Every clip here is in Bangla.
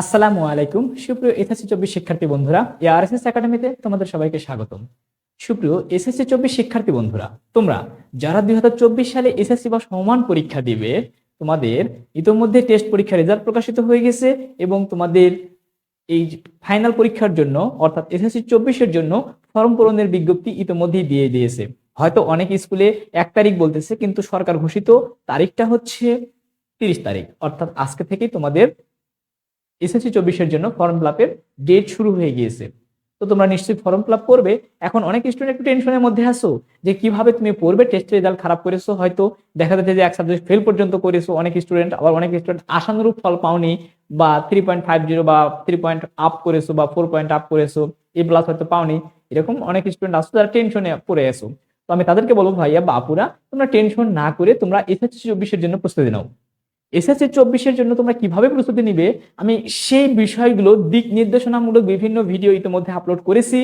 আসসালামু আলাইকুম। সুপ্রিয় এসএসসি চব্বিশ শিক্ষার্থী বন্ধুরা এআরএসএস একাডেমিতে তোমাদের সবাইকে স্বাগতম। সুপ্রিয় এসএসসি চব্বিশ শিক্ষার্থী বন্ধুরা, তোমরা যারা দুই চব্বিশ সালে এসএসসি বা সমান পরীক্ষা দিবে, তোমাদের ইতোমধ্যে টেস্ট পরীক্ষার রেজাল্ট প্রকাশিত হয়ে গেছে এবং তোমাদের এই ফাইনাল পরীক্ষার জন্য, অর্থাৎ এসএসসি চব্বিশের জন্য ফর্ম পূরণের বিজ্ঞপ্তি ইতোমধ্যেই দিয়ে দিয়েছে। হয়তো অনেক স্কুলে এক তারিখ বলতেছে, কিন্তু সরকার ঘোষিত তারিখটা হচ্ছে তিরিশ তারিখ, অর্থাৎ আজকে থেকেই তোমাদের এসএসসি চব্বিশের জন্য ফর্ম ফিল ডেট শুরু হয়ে গিয়েছে। তো তোমরা নিশ্চয়ই ফর্ম ফিল আপ করবে। এখন অনেক স্টুডেন্ট একটু টেনশনের মধ্যে আসো যে কীভাবে তুমি পড়বে? টেস্ট রেজাল্ট খারাপ করেছ হয়তো। দেখা যাচ্ছে যে এক সাবজেক্ট ফেল পর্যন্ত করেছ অনেক স্টুডেন্ট আবার অনেক স্টুডেন্ট আশানুরূপ ফল পাওনি বা থ্রি পয়েন্ট ফাইভ জিরো বা থ্রি পয়েন্ট আপ করেছ বা ফোর পয়েন্ট আপ করেছ এ প্লাস হয়তো পাওনি। এরকম অনেক স্টুডেন্ট আসো যারা টেনশনে পড়ে আসো তো আমি তাদেরকে বলব, ভাইয়া, বাপুরা, তোমরা টেনশন না করে তোমরা এসএসসি চব্বিশের জন্য প্রস্তুতি নাও। এসএসসি চব্বিশের জন্য তোমরা কীভাবে প্রস্তুতি নিবে? আমি সেই বিষয়গুলো দিক নির্দেশনামূলক বিভিন্ন ভিডিও ইতিমধ্যে আপলোড করেছি।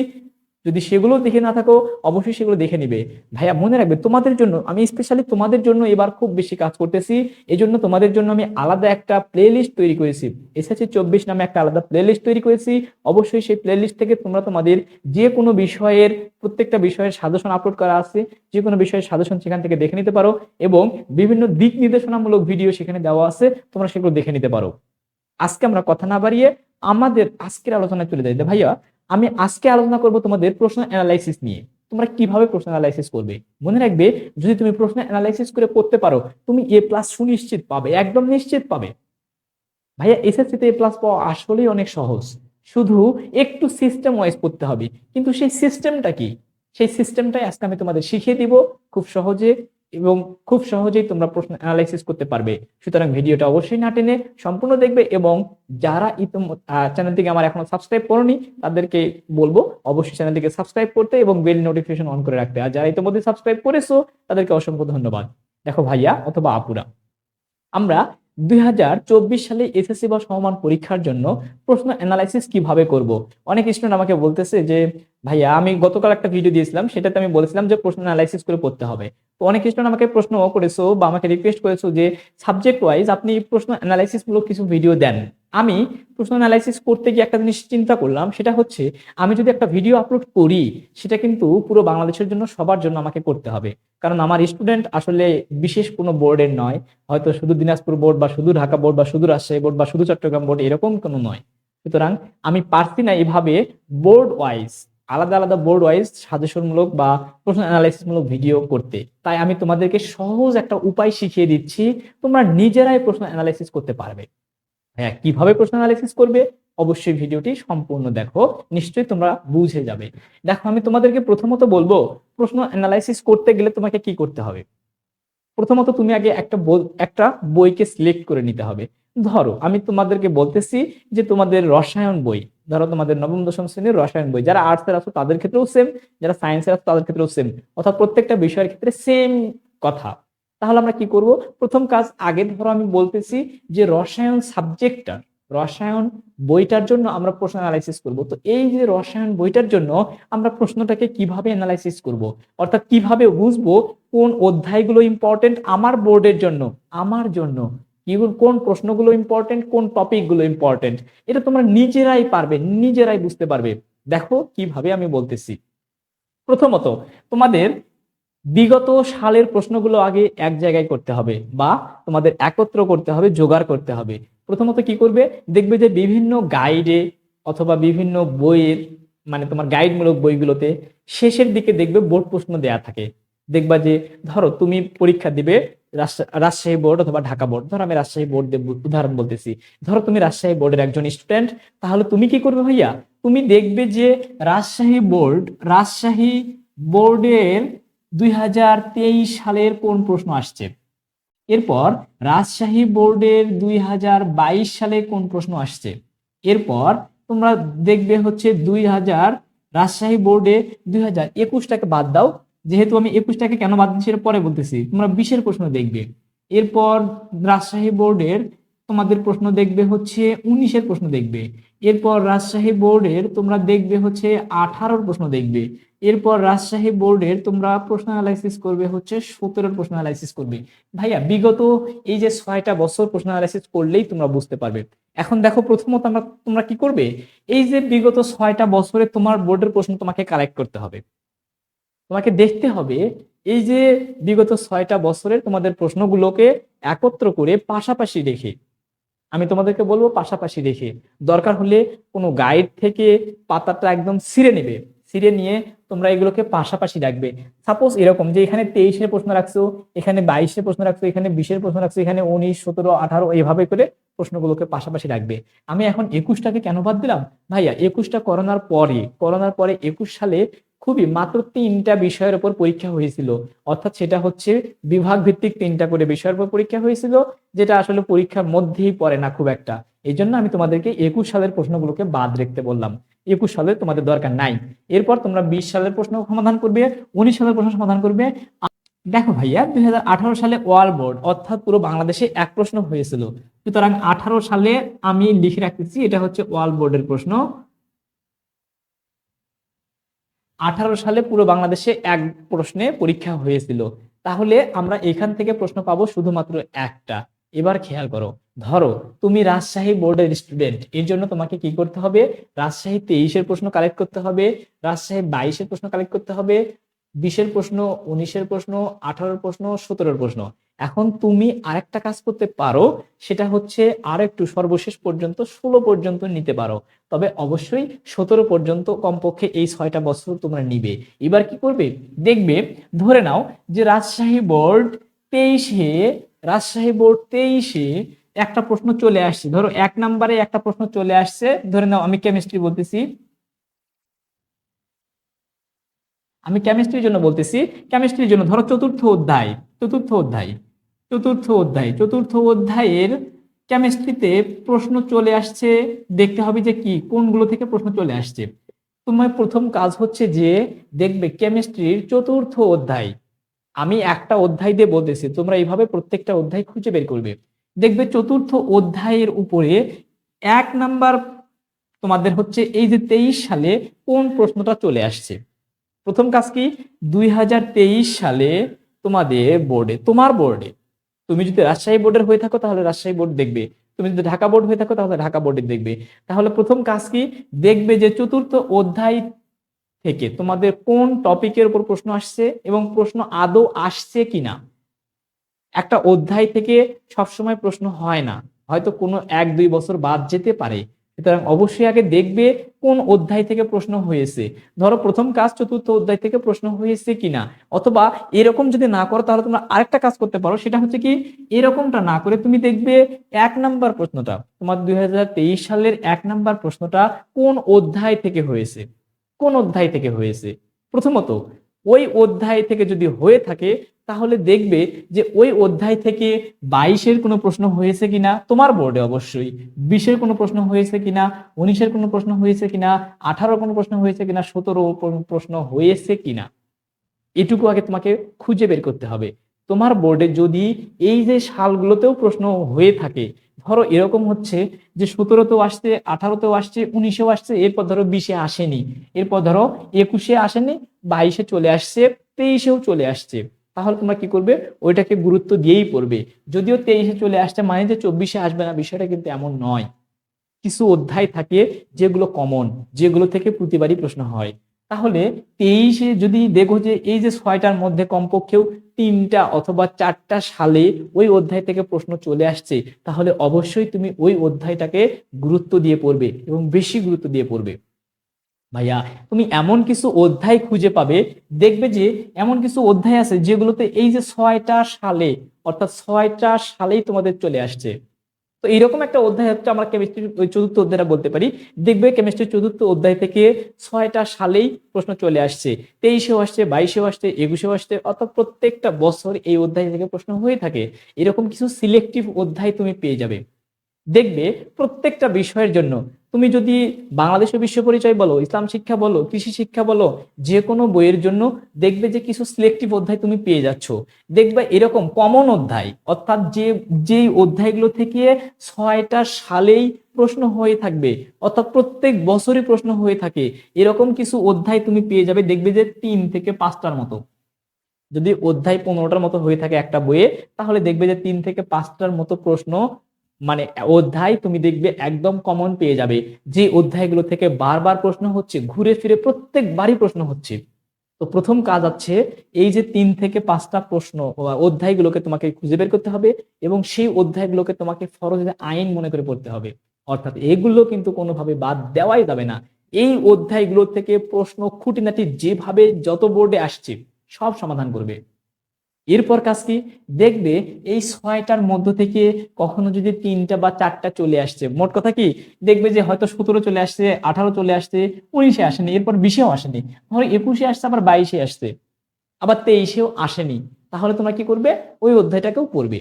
যদি সেগুলো দেখে না থাকো, অবশ্যই সেগুলো দেখে নিবে। ভাইয়া, মনে রাখবে, তোমাদের জন্য, আমি স্পেশালি তোমাদের জন্য এবার খুব বেশি কাজ করতেছি। এই জন্য তোমাদের জন্য আমি আলাদা একটা প্লে লিস্ট তৈরি করেছি। এসএসসি চব্বিশ নামে একটা আলাদা প্লে লিস্ট তৈরি করেছি। অবশ্যই সেই প্লে লিস্ট থেকে তোমরা তোমাদের যে কোনো বিষয়ের, প্রত্যেকটা বিষয়ের সাজেশন আপলোড করা আছে, যে কোনো বিষয়ের সাজেশন সেখান থেকে দেখে নিতে পারো এবং বিভিন্ন দিক নির্দেশনামূলক ভিডিও সেখানে দেওয়া আছে, তোমরা সেগুলো দেখে নিতে পারো। আজকে আমরা কথা না বাড়িয়ে আমাদের আজকের আলোচনায় চলে যাই। ভাইয়া আমি আজকে আলোচনা করব তোমাদের প্রশ্ন অ্যানালাইসিস নিয়ে। তোমরা কীভাবে প্রশ্ন অ্যানালাইসিস করবে? মনে রাখবে, যদি তুমি প্রশ্ন অ্যানালাইসিস করে পড়তে পারো, তুমি এ প্লাস সুনিশ্চিত পাবে, একদম নিশ্চিত পাবে। ভাইয়া এসএসসিতে এ প্লাস পাওয়া আসলেই অনেক সহজ। শুধু একটু সিস্টেম ওয়াইজ পড়তে হবে। কিন্তু সেই সিস্টেমটা কি? সেই সিস্টেমটাই আজকে আমি তোমাদের শিখিয়ে দিব। খুব সহজে এবং খুব সহজেই তোমরা প্রশ্ন অ্যানালাইসিস করতে পারবে। সুতরাং ভিডিওটা অবশ্যই না টেনে সম্পূর্ণ দেখবে এবং যারা ইতিম চ্যানেলটিকে আমার এখনও সাবস্ক্রাইব করনি, তাদেরকে বলব অবশ্যই চ্যানেলটিকে সাবস্ক্রাইব করতে এবং বেল নোটিফিকেশন অন করে রাখতে। আর যারা ইতিমধ্যে সাবস্ক্রাইব করেছ, তাদেরকে অসংখ্য ধন্যবাদ। দেখো ভাইয়া, অথবা আপুরা। আমরা দুই হাজার চব্বিশ সালে এসএসসি বা সমমান পরীক্ষার জন্য প্রশ্ন অ্যানালাইসিস কীভাবে করব? অনেক স্টুডেন্ট আমাকে বলতেছে যে, ভাইয়া, আমি গতকাল একটা ভিডিও দিয়েছিলাম, সেটাতে আমি বলেছিলাম যে প্রশ্ন অ্যানালাইসিস করে পড়তে হবে। তো অনেক স্টুডেন্ট আমাকে প্রশ্ন করেছ বা আমাকে রিকোয়েস্ট করেছ যে সাবজেক্ট ওয়াইজ আপনি প্রশ্ন অ্যানালাইসিস মূলক কিছু ভিডিও দেন। আমি প্রশ্ন অ্যানালাইসিস করতে গিয়ে একটা জিনিস চিন্তা করলাম, সেটা হচ্ছে আমি যদি একটা ভিডিও আপলোড করি, সেটা কিন্তু পুরো বাংলাদেশের জন্য সবার জন্য আমাকে করতে হবে। কারণ আমার স্টুডেন্ট আসলে বিশেষ কোনো বোর্ডের নয়। হয়তো শুধু দিনাজপুর বোর্ড বা শুধু ঢাকা বোর্ড বা শুধু রাজশাহী বোর্ড বা শুধু চট্টগ্রাম বোর্ড এরকম কোনো নয়। সুতরাং আমি পারছি না এভাবে বোর্ড ওয়াইজ আলাদা আলাদা বোর্ড ওয়াইজ সাজেশনমূলক বা প্রশ্ন অ্যানালাইসিসমূলক ভিডিও করতে। তাই আমি তোমাদেরকে সহজ একটা উপায় শিখিয়ে দিচ্ছি, তোমরা নিজেরাই প্রশ্ন অ্যানালাইসিস করতে পারবে। হ্যাঁ কীভাবে প্রশ্ন অ্যানালাইসিস করবে? অবশ্যই ভিডিওটি সম্পূর্ণ দেখো, নিশ্চয়ই তোমরা বুঝে যাবে। দেখো, আমি তোমাদেরকে প্রথমত বলব, প্রশ্ন অ্যানালাইসিস করতে গেলে তোমাকে কি করতে হবে? প্রথমত তুমি আগে একটা একটা বইকে সিলেক্ট করে নিতে হবে। ধরো, আমি তোমাদেরকে বলতেছি যে তোমাদের রসায়ন বই, ধরো তোমাদের নবম, দশম শ্রেণির রসায়ন বই, যারা আর্টসের আছো তাদের ক্ষেত্রেও সেম যারা সায়েন্সের আছো তাদের ক্ষেত্রেও সেম অর্থাৎ প্রত্যেকটা বিষয়ের ক্ষেত্রে সেম কথা। তাহলে আমরা কি করব? প্রথম কাজ, আগে ধরো আমি বলতেছি যে রসায়ন সাবজেক্টটা, রসায়ন বইটার জন্য আমরা প্রশ্ন অ্যানালাইসিস করব। তো এই যে রসায়ন বইটার জন্য আমরা প্রশ্নটাকে কীভাবে অ্যানালাইসিস করব? অর্থাৎ কীভাবে বুঝব কোন অধ্যায়গুলো ইম্পর্টেন্ট আমার বোর্ডের জন্য? আমার জন্য। কোন প্রশ্নগুলো ইম্পর্টেন্ট কোন টপিকগুলো ইম্পর্টেন্ট এটা তোমরা নিজেরাই পারবে, নিজেরাই বুঝতে পারবে। দেখো কীভাবে আমি বলতেছি। প্রথমত, তোমাদের বিগত সালের প্রশ্নগুলো আগে এক জায়গায় করতে হবে বা তোমাদের একত্র করতে হবে, জোগাড় করতে হবে। প্রথমত কি করবে? দেখবে যে বিভিন্ন গাইডে অথবা বিভিন্ন বইয়ের মানে তোমার গাইডমূলক বইগুলোতে শেষের দিকে দেখবে বোর্ড প্রশ্ন দেয়া থাকে। দেখবা যে, ধরো তুমি পরীক্ষা দিবে রাজশাহী বোর্ড অথবা ঢাকা বোর্ড ধরো আমি রাজশাহী বোর্ড উদাহরণ বলতেছি। ধরো তুমি রাজশাহী বোর্ডের একজন স্টুডেন্ট তাহলে তুমি কি করবে ভাইয়া? তুমি দেখবে যে রাজশাহী বোর্ড রাজশাহী বোর্ডের দুই হাজার তেইশ সালের কোন প্রশ্ন আসছে? এরপর রাজশাহী বোর্ডের দুই হাজার বাইশ সালে কোন প্রশ্ন আসছে? এরপর তোমরা দেখবে হচ্ছে দুই হাজার রাজশাহী বোর্ডে দুই হাজার একুশটাকে বাদ দাও। যেহেতু আমি একুশটাকে কেন বাদ দিচ্ছি পরে বলতেছি। তোমরা বিশের প্রশ্ন দেখবে। এরপর রাজশাহী বোর্ডের তোমাদের প্রশ্ন দেখবে হচ্ছে উনিশের প্রশ্ন দেখবে। এরপর রাজশাহী বোর্ডের তোমরা দেখবে হচ্ছে আঠারোর প্রশ্ন দেখবে। এরপর রাজশাহী বোর্ডের তোমরা প্রশ্ন অ্যানালাইসিস করবে হচ্ছে সতেরোর প্রশ্ন অ্যানালাইসিস করবে। ভাইয়া, বিগত এই যে ছয়টা বছর প্রশ্ন অ্যানালাইসিস করলেই তোমরা বুঝতে পারবে। এখন দেখো প্রথমত আমরা, তোমরা কি করবে? এই যে বিগত ছয়টা বছরে তোমার বোর্ডের প্রশ্ন তোমাকে কালেক্ট করতে হবে। তোমাকে দেখতে হবে এই যে বিগত ছয়টা বছরের তোমাদের প্রশ্নগুলোকে একত্র করে পাশাপাশি রেখে আমি তোমাদেরকে বলব পাশাপাশি রেখে দরকার হলে কোনো গাইড থেকে পাতাটা একদম ছিঁড়ে নেবে। ছিঁড়ে নিয়ে তোমরা এগুলোকে পাশাপাশি রাখবে। সাপোজ এরকম যে এখানে তেইশের প্রশ্ন রাখছো, এখানে বাইশের প্রশ্ন রাখছো, এখানে বিশের প্রশ্ন রাখছো, এখানে উনিশ, সতেরো, আঠারো, এইভাবে করে প্রশ্নগুলোকে পাশাপাশি রাখবে। আমি এখন একুশটাকে কেন বাদ দিলাম? ভাইয়া, একুশটা করোনার পরে করোনার পরে একুশ সালে খুবই মাত্র তিনটা বিষয়ের উপর পরীক্ষা হয়েছিল। অর্থাৎ সেটা হচ্ছে বিভাগ ভিত্তিক তিনটা করে বিষয়ের উপর পরীক্ষা হয়েছিল, যেটা আসলে পরীক্ষার মধ্যেই পড়ে না খুব একটা। এই জন্য আমি তোমাদেরকে একুশ সালের প্রশ্নগুলোকে বাদ রাখতে বললাম। একুশ সালের তোমাদের দরকার নাই। এরপর তোমরা বিশ সালের প্রশ্ন সমাধান করবে, উনিশ সালের প্রশ্ন সমাধান করবে। দেখো ভাইয়া, দুই হাজার আঠারো সালে ওয়াল বোর্ড, অর্থাৎ পুরো বাংলাদেশে এক প্রশ্ন হয়েছিল। সুতরাং আঠারো সালে আমি লিখে রাখতেছি, এটা হচ্ছে ওয়াল বোর্ডের প্রশ্ন। আঠারো সালে পুরো বাংলাদেশে এক প্রশ্নে পরীক্ষা হয়েছিল। তাহলে আমরা এখান থেকে প্রশ্ন পাবো শুধুমাত্র একটা। এবার খেয়াল করো, ধরো তুমি রাজশাহী বোর্ডের স্টুডেন্ট এর জন্য তোমাকে কি করতে হবে? রাজশাহী তেইশের প্রশ্ন কালেক্ট করতে হবে, রাজশাহী বাইশের প্রশ্ন কালেক্ট করতে হবে, বিশের প্রশ্ন, উনিশের প্রশ্ন, আঠারোর প্রশ্ন, সতেরোর প্রশ্ন। এখন তুমি আরেকটা কাজ করতে পারো, সেটা হচ্ছে আর একটু সর্বশেষ পর্যন্ত ষোলো পর্যন্ত নিতে পারো। তবে অবশ্যই সতেরো পর্যন্ত কমপক্ষে এই ছয়টা বছর তোমরা নিবে। এবার কি করবে? দেখবে, ধরে নাও যে রাজশাহী বোর্ড তেইশে, রাজশাহী বোর্ড তেইশে একটা প্রশ্ন চলে আসছে। ধরো এক নাম্বারে একটা প্রশ্ন চলে আসছে। ধরে নাও আমি কেমিস্ট্রি বলতেছি। আমি কেমিস্ট্রির জন্য বলতেছি কেমিস্ট্রির জন্য ধরো চতুর্থ অধ্যায় চতুর্থ অধ্যায় চতুর্থ অধ্যায়, চতুর্থ অধ্যায়ের কেমিস্ট্রিতে প্রশ্ন চলে আসছে, দেখতে হবে যে কি, কোনগুলো থেকে প্রশ্ন চলে আসছে। তোমার প্রথম কাজ হচ্ছে যে দেখবে কেমিস্ট্রির চতুর্থ অধ্যায়। আমি একটা অধ্যায় দিয়ে বলতেছি, তোমরা এইভাবে প্রত্যেকটা অধ্যায় খুঁজে বের করবে। দেখবে চতুর্থ অধ্যায়ের উপরে এক নাম্বার তোমাদের হচ্ছে এই যে তেইশ সালে কোন প্রশ্নটা চলে আসছে। প্রথম কাজ কি? দুই হাজার তেইশ সালে তোমাদের বোর্ডে তোমার বোর্ডে তুমি যদি রাজশাহী বোর্ডের হয়ে থাকো তাহলে রাজশাহী বোর্ড দেখবে। তুমি যদি ঢাকা বোর্ড হয়ে থাকো তাহলে ঢাকা বোর্ডে দেখবে। তাহলে প্রথম কাজ কি? দেখবে যে চতুর্থ অধ্যায় থেকে তোমাদের কোন টপিকের উপর প্রশ্ন আসছে এবং প্রশ্ন আদৌ আসছে কিনা। একটা অধ্যায় থেকে সবসময় প্রশ্ন হয় না। হয়তো কোনো এক দুই বছর বাদ যেতে পারে। সুতরাং অবশ্যই আগে দেখবে কোন অধ্যায় থেকে প্রশ্ন হয়েছে। ধরো প্রথম কাজ, চতুর্থ অধ্যায় থেকে প্রশ্ন হয়েছে কিনা? অথবা এরকম যদি না করো, তাহলে তোমরা আরেকটা কাজ করতে পারো। সেটা হচ্ছে কি, এরকমটা না করে তুমি দেখবে এক নাম্বার প্রশ্নটা, তোমার দুই হাজার তেইশ সালের এক নাম্বার প্রশ্নটা কোন অধ্যায় থেকে হয়েছে? কোন অধ্যায় থেকে হয়েছে? প্রথমত ওই অধ্যায় থেকে যদি হয়ে থাকে, তাহলে দেখবে যে ওই অধ্যায় থেকে বাইশের কোনো প্রশ্ন হয়েছে কিনা? তোমার বোর্ডে অবশ্যই। বিশের কোনো প্রশ্ন হয়েছে কিনা? উনিশের কোনো প্রশ্ন হয়েছে কিনা? আঠারো কোনো প্রশ্ন হয়েছে কিনা? সতেরো প্রশ্ন হয়েছে কিনা? এটুকু আগে তোমাকে খুঁজে বের করতে হবে। তোমার বোর্ডে যদি এই যে সালগুলোতেও প্রশ্ন হয়ে থাকে, ধরো এরকম হচ্ছে যে সতেরোতেও আসছে, আঠারোতেও আসছে, উনিশেও আসছে, এরপর ধরো বিশে আসেনি, এরপর ধরো একুশে আসেনি, বাইশে চলে আসছে, তেইশেও চলে আসছে, তাহলে তোমরা কি করবে? ওইটাকে গুরুত্ব দিয়েই পড়বে। যদিও তেইশে চলে আসছে মানে যে চব্বিশে আসবে না, বিষয়টা কিন্তু এমন নয়। কিছু অধ্যায় থাকে যেগুলো কমন যেগুলো থেকে প্রতিবারই প্রশ্ন হয়। তাহলে তেইশে যদি দেখো যে এই যে ছয়টার মধ্যে কমপক্ষেও তিনটা অথবা চারটা সালে ওই অধ্যায় থেকে প্রশ্ন চলে আসছে, তাহলে অবশ্যই তুমি ওই অধ্যায়টাকে গুরুত্ব দিয়ে পড়বে এবং বেশি গুরুত্ব দিয়ে পড়বে। ভাইয়া, তুমি এমন কিছু অধ্যায় খুঁজে পাবে, দেখবে যে এমন কিছু অধ্যায় আছে যেগুলোতে এই যে ছয়টা সালে, অর্থাৎ ছয়টা সালেই তোমাদের চলে আসছে। তো এইরকম একটা অধ্যায় হচ্ছে আমরা কেমিস্ট্রি চতুর্থ অধ্যায়টা বলতে পারি। দেখবে কেমিস্ট্রি চতুর্থ অধ্যায় থেকে ছয়টা সালেই প্রশ্ন চলে আসছে। তেইশেও আসছে, বাইশেও আসছে, একুশেও আসছে, অর্থাৎ প্রত্যেকটা বছর এই অধ্যায় থেকে প্রশ্ন হয়ে থাকে। এরকম কিছু সিলেক্টিভ অধ্যায় তুমি পেয়ে যাবে। দেখবে প্রত্যেকটা বিষয়ের জন্য তুমি যদি বাংলাদেশের বিশ্ব পরিচয় বলো, ইসলাম শিক্ষা বলো, কৃষি শিক্ষা বলো, যে কোনো বইয়ের জন্য দেখবে যে কিছু সিলেক্টিভ অধ্যায় তুমি পেয়ে যাচ্ছ। দেখবে এরকম কমন অধ্যায়, অর্থাৎ যে, যেই অধ্যায়গুলো থেকে ছয়টা সালেই প্রশ্ন হয়ে থাকবে, অর্থাৎ প্রত্যেক বছরই প্রশ্ন হয়ে থাকে, এরকম কিছু অধ্যায় তুমি পেয়ে যাবে, দেখবে যে তিন থেকে পাঁচটার মতো। যদি অধ্যায় পনেরোটার মতো হয়ে থাকে একটা বইয়ে, তাহলে দেখবে যে তিন থেকে পাঁচটার মতো প্রশ্ন মানে অধ্যায় তুমি দেখবে একদম কমন পেয়ে যাবে। যে অধ্যায়গুলো থেকে বারবার প্রশ্ন হচ্ছে, ঘুরে ফিরে প্রত্যেকবারই প্রশ্ন হচ্ছে। তো প্রথম কাজ আছে, এই যে তিন থেকে পাঁচটা প্রশ্ন অধ্যায়গুলোকে তোমাকে খুঁজে বের করতে হবে এবং সেই অধ্যায়গুলোকে তোমাকে ফরজে আইন মনে করে পড়তে হবে। অর্থাৎ এগুলো কিন্তু কোনোভাবে বাদ দেওয়াই যাবে না। এই অধ্যায়গুলো থেকে প্রশ্ন খুঁটিনাটি যেভাবে যত বোর্ডে আসছে, সব সমাধান করবে। এরপর কাজ কি? দেখবে এই ছয়টার মধ্য থেকে কখনো যদি তিনটা বা চারটা চলে আসছে, মোট কথা কি? দেখবে যে হয়তো সতেরো চলে আসছে, আঠারো চলে আসছে, উনিশে আসেনি, এরপর বিশেও আসেনি। ধরো একুশে আসছে, আবার বাইশে আসছে, আবার তেইশেও আসেনি। তাহলে তোমরা কি করবে? ওই অধ্যায়টাকেও পড়বে।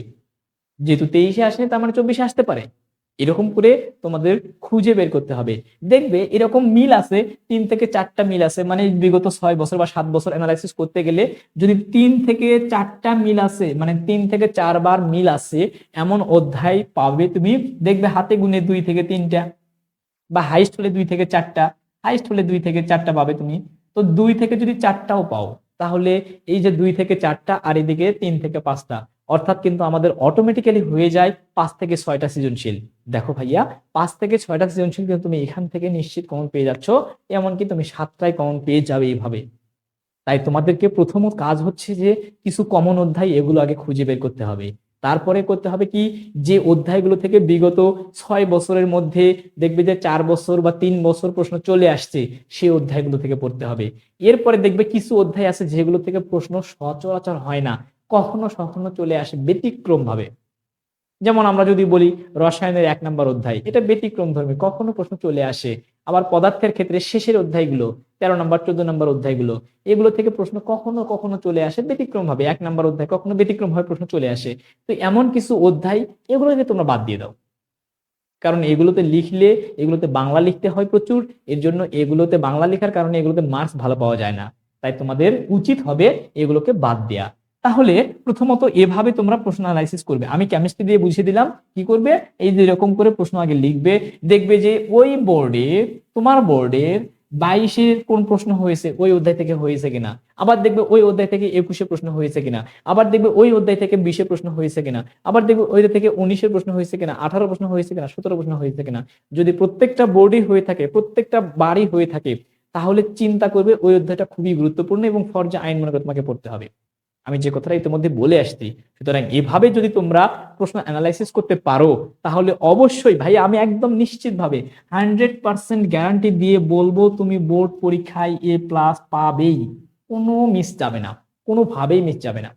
যেহেতু তেইশে আসেনি, তার মানে চব্বিশে আসতে পারে। এরকম করে তোমাদের খুঁজে বের করতে হবে। দেখবে এরকম মিল আছে, তিন থেকে চারটা মিল আছে। মানে বিগত ছয় বছর বা সাত বছর অ্যানালাইসিস করতে গেলে যদি তিন থেকে চারটা মিল আছে মানে তিন থেকে চারবার মিল আছে, এমন অধ্যায় পাবে তুমি। দেখবে হাতে গুনে দুই থেকে তিনটা বা হাইস্ট হলে দুই থেকে চারটা হাইস্ট হলে দুই থেকে চারটা পাবে তুমি। তো দুই থেকে যদি চারটাও পাও, তাহলে এই যে দুই থেকে চারটা আর এদিকে তিন থেকে পাঁচটা অর্থাৎ কিন্তু আমাদের অটোমেটিক্যালি হয়ে যায় পাঁচ থেকে ছয়টা সৃজনশীল। দেখো ভাইয়া, পাঁচ থেকে ছয়টা সৃজনশীল কিন্তু তুমি এখান থেকে নিশ্চিত কমন পেয়ে যাচ্ছ, এমনকি তুমি সাতটায় কমন পেয়ে যাবে এইভাবে। তাই তোমাদেরকে প্রথম কাজ হচ্ছে যে কিছু কমন অধ্যায় এগুলো আগে খুঁজে বের করতে হবে। তারপরে করতে হবে কি, যে অধ্যায়গুলো থেকে বিগত ছয় বছরের মধ্যে দেখবে যে চার বছর বা তিন বছর প্রশ্ন চলে আসছে, সেই অধ্যায়গুলো থেকে পড়তে হবে। এরপরে দেখবে কিছু অধ্যায় আছে যেগুলো থেকে প্রশ্ন সচরাচর হয় না। কখনো কখনো চলে আসে ব্যতিক্রম ভাবে যেমন আমরা যদি বলি রসায়নের এক নম্বর অধ্যায়, এটা ব্যতিক্রম ধর্মী, কখনো প্রশ্ন চলে আসে। আবার পদার্থের ক্ষেত্রে শেষের অধ্যায়গুলো, তেরো নম্বর, চোদ্দ নম্বর অধ্যায়গুলো, এগুলো থেকে প্রশ্ন কখনো কখনো চলে আসে ব্যতিক্রম ভাবে এক নম্বর অধ্যায় কখনো ব্যতিক্রম ভাবে প্রশ্ন চলে আসে। তো এমন কিছু অধ্যায় এগুলোকে তোমরা বাদ দিয়ে দাও। কারণ এগুলোতে লিখলে, এগুলোতে বাংলা লিখতে হয় প্রচুর, এর জন্য এগুলোতে বাংলা লেখার কারণে এগুলোতে মার্কস ভালো পাওয়া যায় না। তাই তোমাদের উচিত হবে এগুলোকে বাদ দেয়া। তাহলে প্রথমত এভাবে তোমরা প্রশ্ন অ্যানালাইসিস করবে। আমি কেমিস্ট্রি দিয়ে বুঝিয়ে দিলাম, কি করবে? এই যে এরকম করে প্রশ্ন আগে লিখবে, দেখবে যে ওই বোর্ডে তোমার বোর্ডের বাইশের কোন প্রশ্ন হয়েছে, ওই অধ্যায় থেকে হয়েছে কিনা? আবার দেখবে ওই অধ্যায় থেকে একুশে প্রশ্ন হয়েছে কিনা? আবার দেখবে ওই অধ্যায় থেকে বিশে প্রশ্ন হয়েছে কিনা? আবার দেখবে ওই থেকে উনিশের প্রশ্ন হয়েছে কিনা? আঠারো প্রশ্ন হয়েছে কিনা? সতেরো প্রশ্ন হয়েছে কিনা? যদি প্রত্যেকটা বোর্ডে হয়ে থাকে, প্রত্যেকটা বাড়ি হয়ে থাকে, তাহলে চিন্তা করবে ওই অধ্যায়টা খুবই গুরুত্বপূর্ণ এবং ফরজা আইন মনে করে তোমাকে পড়তে হবে। আমি যে কথাটা ইতিমধ্যে বলে আসছি, সুতরাং এভাবে যদি তোমরা প্রশ্ন অ্যানালাইসিস করতে পারো, তাহলে অবশ্যই ভাই আমি একদম নিশ্চিত ভাবে হান্ড্রেড পার্সেন্ট গ্যারান্টি দিয়ে বলব, তুমি বোর্ড পরীক্ষায় এ প্লাস পাবেই। কোনো মিস যাবে না, কোনোভাবেই মিস যাবে না।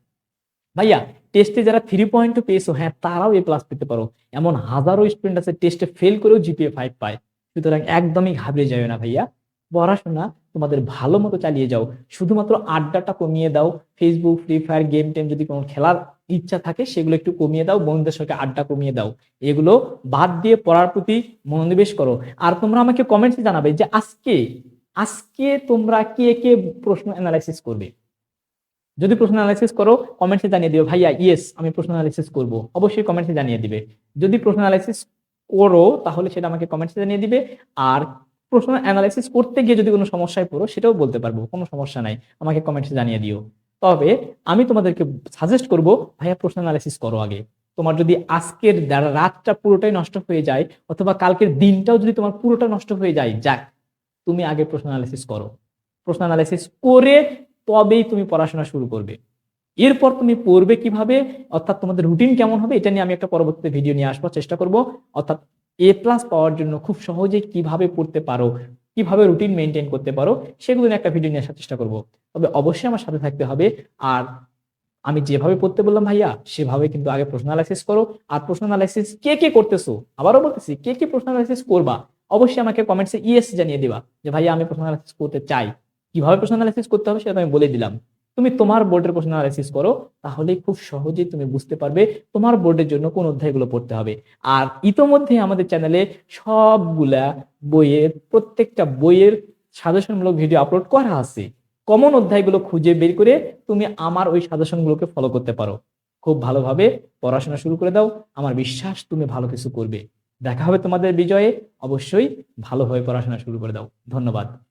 ভাইয়া টেস্টে যারা থ্রি পয়েন্ট পেয়েছ হ্যাঁ তারাও এ প্লাস পেতে পারো। এমন হাজারো স্টুডেন্ট আছে টেস্টে ফেল করেও জিপিএ ফাইভ পায়। সুতরাং একদমই ঘাবড়ে যাবে না ভাইয়া। পড়াশোনা তোমাদের ভালো মতো চালিয়ে যাও। শুধুমাত্র আড্ডাটা কমিয়ে দাও। ফেসবুক ফ্রি ফায়ার গেম টেম যদি কোনো খেলার ইচ্ছা থাকে, সেগুলো একটু কমিয়ে দাও, বন্ধুদের সঙ্গে আড্ডা কমিয়ে দাও। এগুলো বাদ দিয়ে পড়ার প্রতি মনোনিবেশ করো। আর তোমরা আমাকে কমেন্টসে জানাবে যে আজকে আজকে তোমরা কে কে প্রশ্ন অ্যানালাইসিস করবে? যদি প্রশ্ন অ্যানালাইসিস করো কমেন্টসে জানিয়ে দিবে ভাইয়া ইয়েস আমি প্রশ্ন অ্যানালাইসিস করব। অবশ্যই কমেন্টসে জানিয়ে দিবে। যদি প্রশ্ন অ্যানালাইসিস করো, তাহলে সেটা আমাকে কমেন্টসে জানিয়ে দিবে। আর প্রশ্ন অ্যানালাইসিস করতে গিয়ে যদি কোনো সমস্যায় পড়ো, সেটাও বলতে পারব, কোনো সমস্যা নাই। আমাকে কমেন্টসে জানিয়ে দিও। তবে আমি তোমাদেরকে সাজেস্ট করব, ভাইয়া প্রশ্ন অ্যানালাইসিস করো আগে। তোমার যদি আজকের রাতটা পুরোটাই নষ্ট হয়ে যায়, অথবা কালকের দিনটাও যদি তোমার পুরোটা নষ্ট হয়ে যায়, যাক, তুমি আগে প্রশ্ন অ্যানালাইসিস করো। প্রশ্ন অ্যানালাইসিস করে তবেই তুমি পড়াশোনা শুরু করবে। এরপর তুমি পড়বে কীভাবে, অর্থাৎ তোমাদের রুটিন কেমন হবে, এটা নিয়ে আমি একটা পরবর্তীতে ভিডিও নিয়ে আসবার চেষ্টা করব। অর্থাৎ এ প্লাস পাওয়ার জন্য খুব সহজেই কীভাবে পড়তে পারো, কীভাবে রুটিন মেনটেন করতে পারো, সেগুলো নিয়ে একটা ভিডিও নিয়ে আসার চেষ্টা করব। তবে অবশ্যই আমার সাথে থাকতে হবে। আর আমি যেভাবে পড়তে বললাম ভাইয়া, সেভাবে কিন্তু আগে প্রশ্ন অ্যানালাইসিস করো। আর প্রশ্ন অ্যানালাইসিস কে কে করতেছো? আবারও বলতেছি, কে কে প্রশ্ন অ্যানালাইসিস করবা? অবশ্যই আমাকে কমেন্টসে ইয়েস জানিয়ে দিবা যে, ভাইয়া, আমি প্রশ্ন অ্যানালাইসিস করতে চাই। কীভাবে প্রশ্ন অ্যানালাইসিস করতে হবে সেটা আমি বলে দিলাম। তুমি তোমার বোর্ডের প্রশ্ন অ্যানালাইসিস করো তাহলে খুব সহজেই তুমি বুঝতে পারবে তোমার বোর্ডের জন্য কোন অধ্যায়গুলো পড়তে হবে। আর ইতোমধ্যে আমাদের চ্যানেলে সবগুলা বইয়ের, প্রত্যেকটা বইয়ের সাজেশনমূলক ভিডিও আপলোড করা আছে। কমন অধ্যায়গুলো খুঁজে বের করে তুমি আমার ওই সাজেশনগুলোকে ফলো করতে পারো। খুব ভালোভাবে পড়াশোনা শুরু করে দাও, আমার বিশ্বাস তুমি ভালো কিছু করবে। দেখা হবে তোমাদের বিজয়ে, অবশ্যই ভালোভাবে পড়াশোনা শুরু করে দাও। ধন্যবাদ।